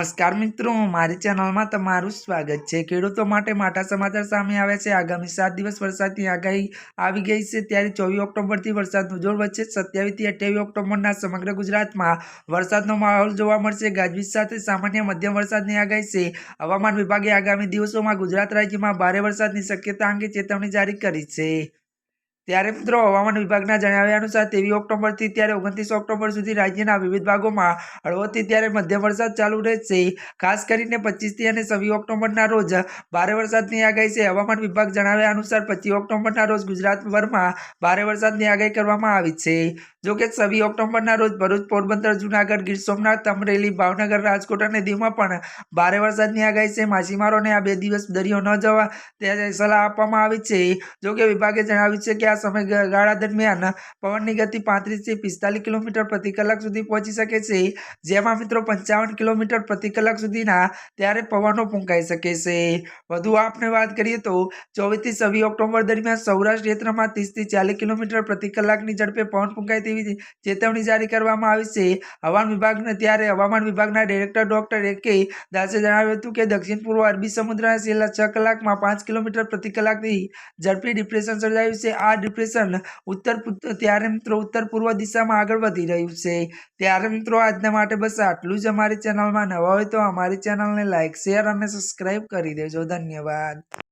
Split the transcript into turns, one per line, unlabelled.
નમસ્કાર મિત્રો, મારી ચેનલમાં તમારું સ્વાગત છે. ખેડૂતો માટે માટા સમાચાર સામે આવ્યા છે. આગામી સાત દિવસ વરસાદની આગાહી આવી ગઈ છે. ત્યારે ચોવીસ ઓક્ટોબરથી વરસાદનું જોર વચ્ચે સત્યાવીસથી અઠ્યાવીસ ઓક્ટોબરના સમગ્ર ગુજરાતમાં વરસાદનો માહોલ જોવા મળશે. ગાજવીજ સાથે સામાન્ય મધ્યમ વરસાદની આગાહી છે. હવામાન વિભાગે આગામી દિવસોમાં ગુજરાત રાજ્યમાં ભારે વરસાદની શક્યતા અંગે ચેતવણી જારી કરી છે. ત્યારે મિત્રો હવામાન વિભાગના જણાવ્યા અનુસાર તેવી ઓક્ટોબરથી ત્યારે ઓગણત્રીસ ઓક્ટોબર સુધી રાજ્યના વિવિધ ભાગોમાં હળવોથી ત્યારે મધ્યમ વરસાદ ચાલુ રહેશે. ખાસ કરીને પચીસથી અને છવ્વીસ ઓક્ટોબરના રોજ ભારે વરસાદની આગાહી છે. હવામાન વિભાગ જણાવ્યા અનુસાર પચીસ ઓક્ટોબરના રોજ ગુજરાતભરમાં ભારે વરસાદની આગાહી કરવામાં આવી છે. જોકે છવ્વીસ ઓક્ટોબરના રોજ ભરૂચ, પોરબંદર, જુનાગઢ, ગીર સોમનાથ, અમરેલી, ભાવનગર, રાજકોટ અને દીવમાં પણ ભારે વરસાદની આગાહી છે. માછીમારોને આ બે દિવસ દરિયો ન જવા તે સલાહ આપવામાં આવી છે. જોકે વિભાગે જણાવ્યું છે કે આ સમયગાળા દરમિયાન પવનની ગતિ પાંત્રીસથી પિસ્તાલીસ કિલોમીટર પ્રતિ કલાક સુધી પહોંચી શકે છે. જેમાં મિત્રો પંચાવન કિલોમીટર પ્રતિ કલાક સુધીના ત્યારે પવનો ફૂંકાઈ શકે છે. વધુ આપણે વાત કરીએ તો ચોવીસથી છવ્વીસ ઓક્ટોબર દરમિયાન સૌરાષ્ટ્ર ક્ષેત્રમાં ત્રીસથી ચાલીસ કિલોમીટર પ્રતિ કલાકની ઝડપે પવન ફૂંકાય તેવી ચેતવણી જારી કરવામાં આવી છે. હવામાન વિભાગને ત્યારે હવામાન વિભાગના ડિરેક્ટર ડોક્ટર એ કે દાસે જણાવ્યું હતું કે દક્ષિણ પૂર્વ અરબી સમુદ્રના છેલ્લા છ કલાકમાં પાંચ કિલોમીટર પ્રતિ કલાકની ઝડપી ડિપ્રેશન સર્જાયું છે. આ ડિપ્રેશન ઉત્તર ત્યારે મિત્રો ઉત્તર પૂર્વ દિશામાં આગળ વધી રહ્યું છે. ત્યારે મિત્રો આજના માટે બસ આટલું જ અમારી ચેનલમાં નવા હોય તો અમારી ચેનલને લાઇક શેર અને સબસ્ક્રાઈબ કરી દેજો. ધન્યવાદ.